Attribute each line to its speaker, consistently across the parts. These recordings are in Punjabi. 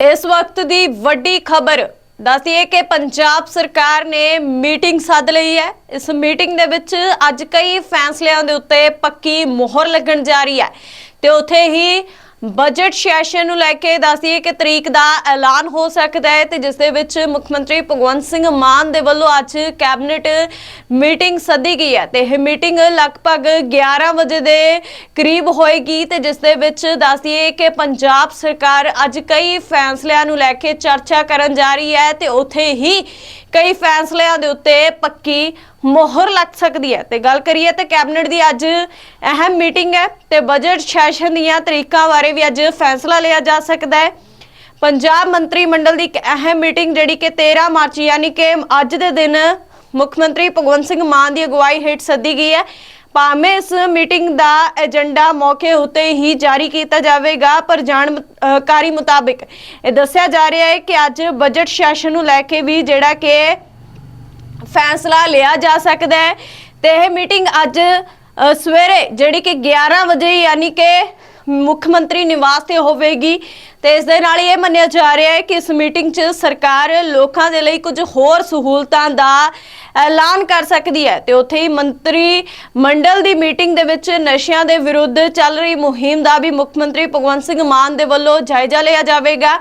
Speaker 1: ਇਸ ਵਕਤ ਦੀ ਵੱਡੀ ਖਬਰ ਦੱਸਦੀਏ ਕਿ ਪੰਜਾਬ ਸਰਕਾਰ ਨੇ ਮੀਟਿੰਗ ਸੱਦ ਲਈ ਹੈ। ਇਸ ਮੀਟਿੰਗ ਦੇ ਵਿੱਚ ਅੱਜ ਕਈ ਫੈਸਲਿਆਂ ਦੇ ਉੱਤੇ ਪੱਕੀ ਮੋਹਰ ਲੱਗਣ ਜਾ ਰਹੀ ਹੈ। ਤੇ ਉੱਥੇ ਹੀ ਬਜਟ ਸੈਸ਼ਨ ਨੂੰ ਲੈ ਕੇ ਦੱਸਦੀਏ ਕਿ ਤਰੀਕ ਦਾ ਐਲਾਨ ਹੋ ਸਕਦਾ ਹੈ ਤੇ ਜਿਸ ਦੇ ਵਿੱਚ ਮੁੱਖ ਮੰਤਰੀ ਭਗਵੰਤ ਸਿੰਘ ਮਾਨ ਦੇ ਵੱਲੋਂ ਅੱਜ ਕੈਬਨਿਟ ਮੀਟਿੰਗ ਸੱਦੀ ਗਈ ਹੈ ਤੇ ਇਹ ਮੀਟਿੰਗ ਲਗਭਗ 11 ਵਜੇ ਦੇ ਕਰੀਬ ਹੋਏਗੀ ਤੇ ਜਿਸ ਦੇ ਵਿੱਚ ਦੱਸਦੀਏ ਕਿ ਪੰਜਾਬ ਸਰਕਾਰ ਅੱਜ ਕਈ ਫੈਸਲਿਆਂ ਨੂੰ ਲੈ ਕੇ ਚਰਚਾ ਕਰਨ ਜਾ ਰਹੀ ਹੈ ਤੇ ਉੱਥੇ ਹੀ ਕਈ ਫੈਸਲਿਆਂ ਦੇ ਉੱਤੇ ਪੱਕੀ ਮੋਹਰ ਲੱਗ ਸਕਦੀ ਹੈ। ਤੇ ਗੱਲ ਕਰੀਏ ਤੇ ਕੈਬਨਿਟ ਦੀ ਅੱਜ ਅਹਿਮ ਮੀਟਿੰਗ ਹੈ ਤੇ ਬਜਟ ਸੈਸ਼ਨ ਦੀਆਂ ਤਰੀਕਾਂ ਬਾਰੇ ਵੀ ਅੱਜ ਫੈਸਲਾ ਲਿਆ ਜਾ ਸਕਦਾ ਹੈ। ਪੰਜਾਬ ਮੰਤਰੀ ਮੰਡਲ ਦੀ ਇੱਕ ਅਹਿਮ ਮੀਟਿੰਗ ਜਿਹੜੀ ਕਿ 13 ਮਾਰਚ ਯਾਨੀ ਕਿ ਅੱਜ ਦੇ ਦਿਨ ਮੁੱਖ ਮੰਤਰੀ ਭਗਵੰਤ ਸਿੰਘ ਮਾਨ ਦੀ ਅਗਵਾਈ ਹੇਠ ਸੱਦੀ ਗਈ ਹੈ। ਭਾਵੇਂ ਇਸ ਮੀਟਿੰਗ ਦਾ ਏਜੰਡਾ ਮੌਕੇ ਉਤੇ ਹੀ ਜਾਰੀ ਕੀਤਾ ਜਾਵੇਗਾ, ਪਰ ਜਾਣਕਾਰੀ ਮੁਤਾਬਿਕ ਇਹ ਦੱਸਿਆ ਜਾ ਰਿਹਾ ਹੈ ਕਿ ਅੱਜ ਬਜਟ ਸੈਸ਼ਨ ਨੂੰ ਲੈ ਕੇ ਵੀ ਜਿਹੜਾ ਕਿ ਫੈਸਲਾ ਲਿਆ ਜਾ ਸਕਦਾ ਹੈ ਤੇ ਇਹ ਮੀਟਿੰਗ ਅੱਜ ਸਵੇਰੇ, ਜਿਹੜੀ ਕਿ 11 ਵਜੇ ਯਾਨੀ ਕਿ ਮੁੱਖ ਮੰਤਰੀ ਨਿਵਾਸ ਤੇ ਹੋਵੇਗੀ ਤੇ ਇਸ ਦੇ ਨਾਲ ਇਹ ਮੰਨਿਆ ਜਾ ਰਿਹਾ ਹੈ ਕਿ ਇਸ ਮੀਟਿੰਗ 'ਚ ਸਰਕਾਰ ਲੋਕਾਂ ਦੇ ਲਈ ਕੁਝ ਹੋਰ ਸਹੂਲਤਾਂ ਦਾ ਐਲਾਨ ਕਰ ਸਕਦੀ ਹੈ ਤੇ ਉੱਥੇ ਹੀ ਮੰਤਰੀ ਮੰਡਲ ਦੀ ਮੀਟਿੰਗ ਦੇ ਵਿੱਚ ਨਸ਼ਿਆਂ ਦੇ ਵਿਰੁੱਧ ਚੱਲ ਰਹੀ ਮੁਹਿੰਮ ਦਾ ਵੀ ਮੁੱਖ ਮੰਤਰੀ ਭਗਵੰਤ ਸਿੰਘ ਮਾਨ ਦੇ ਵੱਲੋਂ ਜਾਇਜ਼ਾ ਲਿਆ ਜਾਵੇਗਾ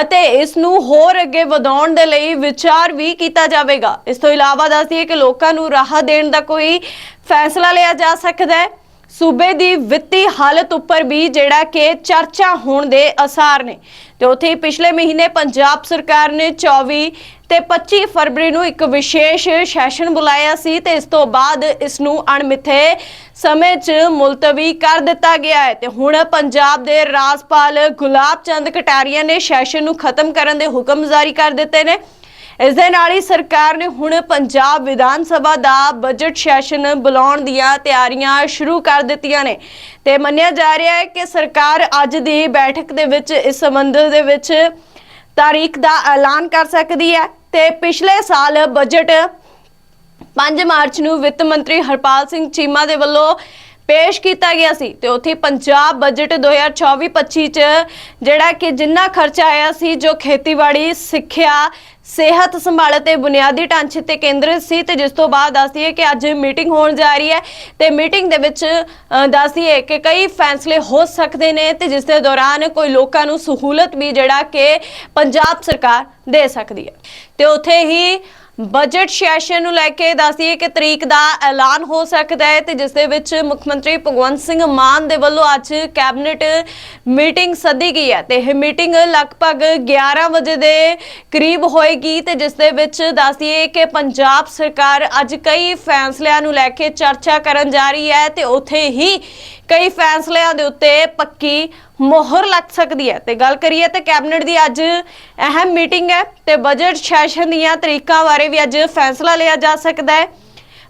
Speaker 1: ਅਤੇ ਇਸ ਨੂੰ ਹੋਰ ਅੱਗੇ ਵਧਾਉਣ ਦੇ ਲਈ ਵਿਚਾਰ ਵੀ ਕੀਤਾ ਜਾਵੇਗਾ। ਇਸ ਤੋਂ ਇਲਾਵਾ ਦੱਸਦੀਏ ਕਿ ਲੋਕਾਂ ਨੂੰ ਰਾਹਤ ਦੇਣ ਦਾ ਕੋਈ ਫੈਸਲਾ ਲਿਆ ਜਾ ਸਕਦਾ ਹੈ। ਸੂਬੇ ਦੀ ਵਿੱਤੀ ਹਾਲਤ ਉੱਪਰ ਵੀ ਜਿਹੜਾ ਕਿ ਚਰਚਾ ਹੋਣ ਦੇ ਅਸਾਰ ਨੇ। ਤੇ ਉੱਥੇ ਹੀ ਪਿਛਲੇ ਮਹੀਨੇ ਪੰਜਾਬ ਸਰਕਾਰ ਨੇ 24 ਤੇ 25 ਫਰਵਰੀ ਨੂੰ ਇੱਕ ਵਿਸ਼ੇਸ਼ ਸੈਸ਼ਨ ਬੁਲਾਇਆ ਸੀ ਤੇ ਇਸ ਤੋਂ ਬਾਅਦ ਇਸ ਨੂੰ ਅਣਮਿੱਥੇ ਸਮੇਂ 'ਚ ਮੁਲਤਵੀ ਕਰ ਦਿੱਤਾ ਗਿਆ ਹੈ। ਤੇ ਹੁਣ ਪੰਜਾਬ ਦੇ ਰਾਜਪਾਲ ਗੁਲਾਬ ਚੰਦ ਕਟਾਰੀਆ ਨੇ ਸੈਸ਼ਨ ਨੂੰ ਖਤਮ ਕਰਨ ਦੇ ਹੁਕਮ ਜਾਰੀ ਕਰ ਦਿੱਤੇ ਨੇ। ਇਸ ਦੇ ਨਾਲ ਹੀ ਸਰਕਾਰ ਨੇ ਹੁਣ ਪੰਜਾਬ ਵਿਧਾਨ ਸਭਾ ਦਾ ਬਜਟ ਸੈਸ਼ਨ ਬੁਲਾਉਣ ਦੀਆਂ ਤਿਆਰੀਆਂ ਸ਼ੁਰੂ ਕਰ ਦਿੱਤੀਆਂ ਨੇ। ਤੇ ਮੰਨਿਆ ਜਾ ਰਿਹਾ ਹੈ ਕਿ ਸਰਕਾਰ ਅੱਜ ਦੀ ਬੈਠਕ ਦੇ ਵਿੱਚ ਇਸ ਸੰਬੰਧ ਦੇ ਵਿੱਚ ਤਾਰੀਖ ਦਾ ਐਲਾਨ ਕਰ ਸਕਦੀ ਹੈ ਤੇ ਪਿਛਲੇ ਸਾਲ ਬਜਟ 5 ਮਾਰਚ ਨੂੰ ਵਿੱਤ ਮੰਤਰੀ ਹਰਪਾਲ ਸਿੰਘ ਚੀਮਾ ਦੇ ਵੱਲੋਂ ਪੇਸ਼ ਕੀਤਾ ਗਿਆ ਸੀ ਤੇ ਉੱਥੇ ਪੰਜਾਬ ਬਜਟ 2024-25 ਚ ਜਿਹੜਾ ਕਿ ਜਿੰਨਾ ਖਰਚਾ ਆਇਆ ਸੀ ਜੋ ਖੇਤੀਬਾੜੀ ਸਿੱਖਿਆ ਸਿਹਤ ਸੰਭਾਲ ਤੇ ਬੁਨਿਆਦੀ ਢਾਂਚੇ ਤੇ ਕੇਂਦਰਿਤ ਸੀ ਤੇ ਜਿਸ ਤੋਂ ਬਾਅਦ ਦੱਸਦੀ ਹੈ ਕਿ ਅੱਜ ਮੀਟਿੰਗ ਹੋਣ ਜਾ ਰਹੀ ਹੈ ਤੇ ਮੀਟਿੰਗ ਦੇ ਵਿੱਚ ਅ, ਦੱਸਦੀ ਹੈ ਕਿ ਕਈ ਫੈਸਲੇ ਹੋ ਸਕਦੇ ਨੇ ਤੇ ਜਿਸ ਦੇ ਦੌਰਾਨ ਕੋਈ ਲੋਕਾਂ ਨੂੰ ਸਹੂਲਤ ਵੀ ਜਿਹੜਾ ਕਿ ਪੰਜਾਬ ਸਰਕਾਰ ਦੇ ਸਕਦੀ ਹੈ। ਤੇ ਉੱਥੇ ਹੀ ਬਜਟ ਸੈਸ਼ਨ ਨੂੰ ਲੈ ਕੇ ਦੱਸਦੀਏ ਕਿ ਤਰੀਕ ਦਾ ਐਲਾਨ ਹੋ ਸਕਦਾ ਹੈ ਤੇ ਜਿਸ ਦੇ ਵਿੱਚ ਮੁੱਖ ਮੰਤਰੀ ਭਗਵੰਤ ਸਿੰਘ ਮਾਨ ਦੇ ਵੱਲੋਂ ਅੱਜ ਕੈਬਨਿਟ ਮੀਟਿੰਗ ਸੱਦੀ ਗਈ ਹੈ ਤੇ ਇਹ ਮੀਟਿੰਗ ਲਗਭਗ 11 ਵਜੇ ਦੇ ਕਰੀਬ ਹੋਏਗੀ ਤੇ ਜਿਸ ਦੇ ਵਿੱਚ ਦੱਸਦੀਏ ਕਿ ਪੰਜਾਬ ਸਰਕਾਰ ਅੱਜ ਕਈ ਫੈਸਲਿਆਂ ਨੂੰ ਲੈ ਕੇ ਚਰਚਾ ਕਰਨ ਜਾ ਰਹੀ ਹੈ ਤੇ ਉੱਥੇ ਹੀ ਕਈ ਫੈਸਲਿਆਂ ਦੇ ਉੱਤੇ ਪੱਕੀ ਮੋਹਰ ਲੱਗ ਸਕਦੀ ਹੈ। ਤੇ ਗੱਲ ਕਰੀਏ ਤੇ ਕੈਬਨਿਟ ਦੀ ਅੱਜ ਅਹਿਮ ਮੀਟਿੰਗ ਹੈ ਤੇ ਬਜਟ ਸੈਸ਼ਨ ਦੀਆਂ ਤਰੀਕਾਂ ਬਾਰੇ ਵੀ ਅੱਜ ਫੈਸਲਾ ਲਿਆ ਜਾ ਸਕਦਾ ਹੈ।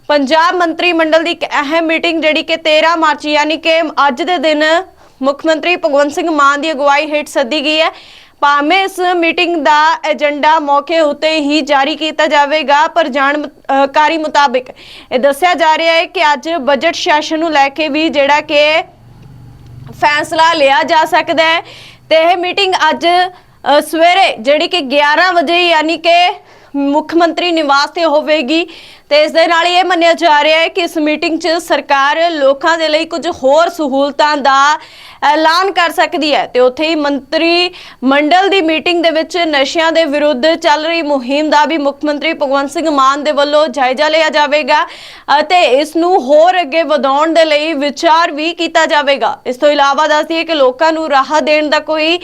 Speaker 1: ਪੰਜਾਬ ਮੰਤਰੀ ਮੰਡਲ ਦੀ ਇੱਕ ਅਹਿਮ ਮੀਟਿੰਗ ਜਿਹੜੀ ਕਿ 13 ਮਾਰਚ ਯਾਨੀ ਕਿ ਅੱਜ ਦੇ ਦਿਨ ਮੁੱਖ ਮੰਤਰੀ ਭਗਵੰਤ ਸਿੰਘ ਮਾਨ ਦੀ ਅਗਵਾਈ ਹੇਠ ਸੱਦੀ ਗਈ ਹੈ। ਭਾਵੇਂ ਇਸ ਮੀਟਿੰਗ ਦਾ ਏਜੰਡਾ ਮੌਕੇ ਉਤੇ ਹੀ ਜਾਰੀ ਕੀਤਾ ਜਾਵੇਗਾ, ਪਰ ਜਾਣਕਾਰੀ ਮੁਤਾਬਿਕ ਇਹ ਦੱਸਿਆ ਜਾ ਰਿਹਾ ਹੈ ਕਿ ਅੱਜ ਬਜਟ ਸੈਸ਼ਨ ਨੂੰ ਲੈ ਕੇ ਵੀ ਜਿਹੜਾ ਕਿ ਫੈਸਲਾ ਲਿਆ ਜਾ ਸਕਦਾ ਹੈ ਤੇ ਇਹ ਮੀਟਿੰਗ ਅੱਜ ਸਵੇਰੇ, ਜਿਹੜੀ ਕਿ 11 ਵਜੇ ਯਾਨੀ ਕਿ ਮੁੱਖ ਮੰਤਰੀ ਨਿਵਾਸ ਤੇ ਹੋਵੇਗੀ। ਤੇ ਇਸ ਦੇ ਨਾਲ ਇਹ ਮੰਨਿਆ ਜਾ ਰਿਹਾ ਹੈ ਕਿ ਇਸ ਮੀਟਿੰਗ 'ਚ ਸਰਕਾਰ ਲੋਕਾਂ ਦੇ ਲਈ ਕੁਝ ਹੋਰ ਸਹੂਲਤਾਂ ਦਾ ਐਲਾਨ ਕਰ ਸਕਦੀ ਹੈ। ਤੇ ਉੱਥੇ ਹੀ ਮੰਤਰੀ ਮੰਡਲ ਦੀ ਮੀਟਿੰਗ ਦੇ ਵਿੱਚ ਨਸ਼ਿਆਂ ਦੇ ਵਿਰੁੱਧ ਚੱਲ ਰਹੀ ਮੁਹਿੰਮ ਦਾ ਵੀ ਮੁੱਖ ਮੰਤਰੀ ਭਗਵੰਤ ਸਿੰਘ ਮਾਨ ਦੇ ਵੱਲੋਂ ਜਾਇਜ਼ਾ ਲਿਆ ਜਾਵੇਗਾ ਅਤੇ ਇਸ ਨੂੰ ਹੋਰ ਅੱਗੇ ਵਧਾਉਣ ਦੇ ਲਈ ਵਿਚਾਰ ਵੀ ਕੀਤਾ ਜਾਵੇਗਾ। ਇਸ ਤੋਂ ਇਲਾਵਾ ਦੱਸਦੀਏ ਕਿ ਲੋਕਾਂ ਨੂੰ ਰਾਹਤ ਦੇਣ ਦਾ ਕੋਈ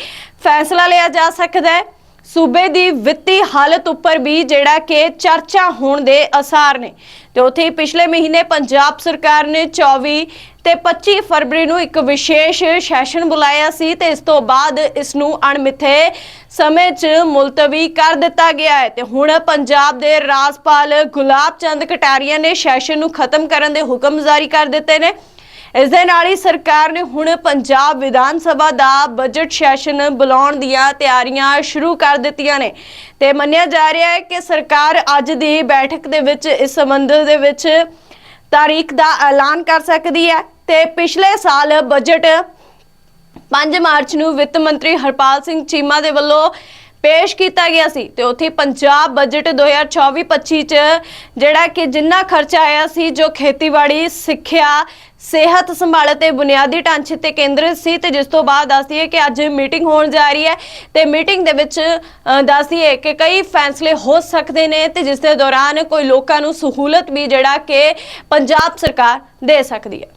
Speaker 1: ਫੈਸਲਾ ਲਿਆ ਜਾ ਸਕਦਾ ਹੈ। ਸੂਬੇ ਦੀ ਵਿੱਤੀ ਹਾਲਤ ਉੱਪਰ ਵੀ ਜਿਹੜਾ ਕਿ ਚਰਚਾ ਹੋਣ ਦੇ ਅਸਾਰ ਨੇ। ਤੇ ਉੱਥੇ ਹੀ ਪਿਛਲੇ ਮਹੀਨੇ ਪੰਜਾਬ ਸਰਕਾਰ ਨੇ 24 ਤੇ 25 ਫਰਵਰੀ ਨੂੰ ਇੱਕ ਵਿਸ਼ੇਸ਼ ਸੈਸ਼ਨ ਬੁਲਾਇਆ ਸੀ ਤੇ ਇਸ ਤੋਂ ਬਾਅਦ ਇਸ ਨੂੰ ਅਣਮਿੱਥੇ ਸਮੇਂ 'ਚ ਮੁਲਤਵੀ ਕਰ ਦਿੱਤਾ ਗਿਆ ਹੈ। ਤੇ ਹੁਣ ਪੰਜਾਬ ਦੇ ਰਾਜਪਾਲ ਗੁਲਾਬ ਚੰਦ ਕਟਾਰੀਆ ਨੇ ਸੈਸ਼ਨ ਨੂੰ ਖਤਮ ਕਰਨ ਦੇ ਹੁਕਮ ਜਾਰੀ ਕਰ ਦਿੱਤੇ ਨੇ। ਇਸ ਦੇ ਨਾਲ ਹੀ ਸਰਕਾਰ ਨੇ ਹੁਣ ਪੰਜਾਬ ਵਿਧਾਨ ਸਭਾ ਦਾ ਬਜਟ ਸੈਸ਼ਨ ਬੁਲਾਉਣ ਦੀਆਂ ਤਿਆਰੀਆਂ ਸ਼ੁਰੂ ਕਰ ਦਿੱਤੀਆਂ ਨੇ। ਤੇ ਮੰਨਿਆ ਜਾ ਰਿਹਾ ਹੈ ਕਿ ਸਰਕਾਰ ਅੱਜ ਦੀ ਬੈਠਕ ਦੇ ਵਿੱਚ ਇਸ ਸੰਬੰਧ ਦੇ ਵਿੱਚ ਤਾਰੀਖ ਦਾ ਐਲਾਨ ਕਰ ਸਕਦੀ ਹੈ ਤੇ ਪਿਛਲੇ ਸਾਲ ਬਜਟ 5 ਮਾਰਚ ਨੂੰ ਵਿੱਤ ਮੰਤਰੀ ਹਰਪਾਲ ਸਿੰਘ ਚੀਮਾ ਦੇ ਵੱਲੋਂ ਪੇਸ਼ ਕੀਤਾ ਗਿਆ ਸੀ ਤੇ ਉੱਥੇ ਪੰਜਾਬ ਬਜਟ 2024-25 ਚ ਜਿਹੜਾ ਕਿ ਜਿੰਨਾ ਖਰਚਾ ਆਇਆ ਸੀ ਜੋ ਖੇਤੀਬਾੜੀ ਸਿੱਖਿਆ ਸਿਹਤ ਸੰਭਾਲ ਤੇ ਬੁਨਿਆਦੀ ਢਾਂਚੇ ਤੇ ਕੇਂਦਰਿਤ ਸੀ ਤੇ ਜਿਸ ਤੋਂ ਬਾਅਦ ਦੱਸਦੀਏ ਕਿ ਅੱਜ ਮੀਟਿੰਗ ਹੋਣ ਜਾ ਰਹੀ ਹੈ ਤੇ ਮੀਟਿੰਗ ਦੇ ਵਿੱਚ ਅ, ਦੱਸਦੀਏ ਕਿ ਕਈ ਫੈਸਲੇ ਹੋ ਸਕਦੇ ਨੇ ਤੇ ਜਿਸ ਦੇ ਦੌਰਾਨ ਕੋਈ ਲੋਕਾਂ ਨੂੰ ਸਹੂਲਤ ਵੀ ਜਿਹੜਾ ਕਿ ਪੰਜਾਬ ਸਰਕਾਰ ਦੇ ਸਕਦੀ ਹੈ।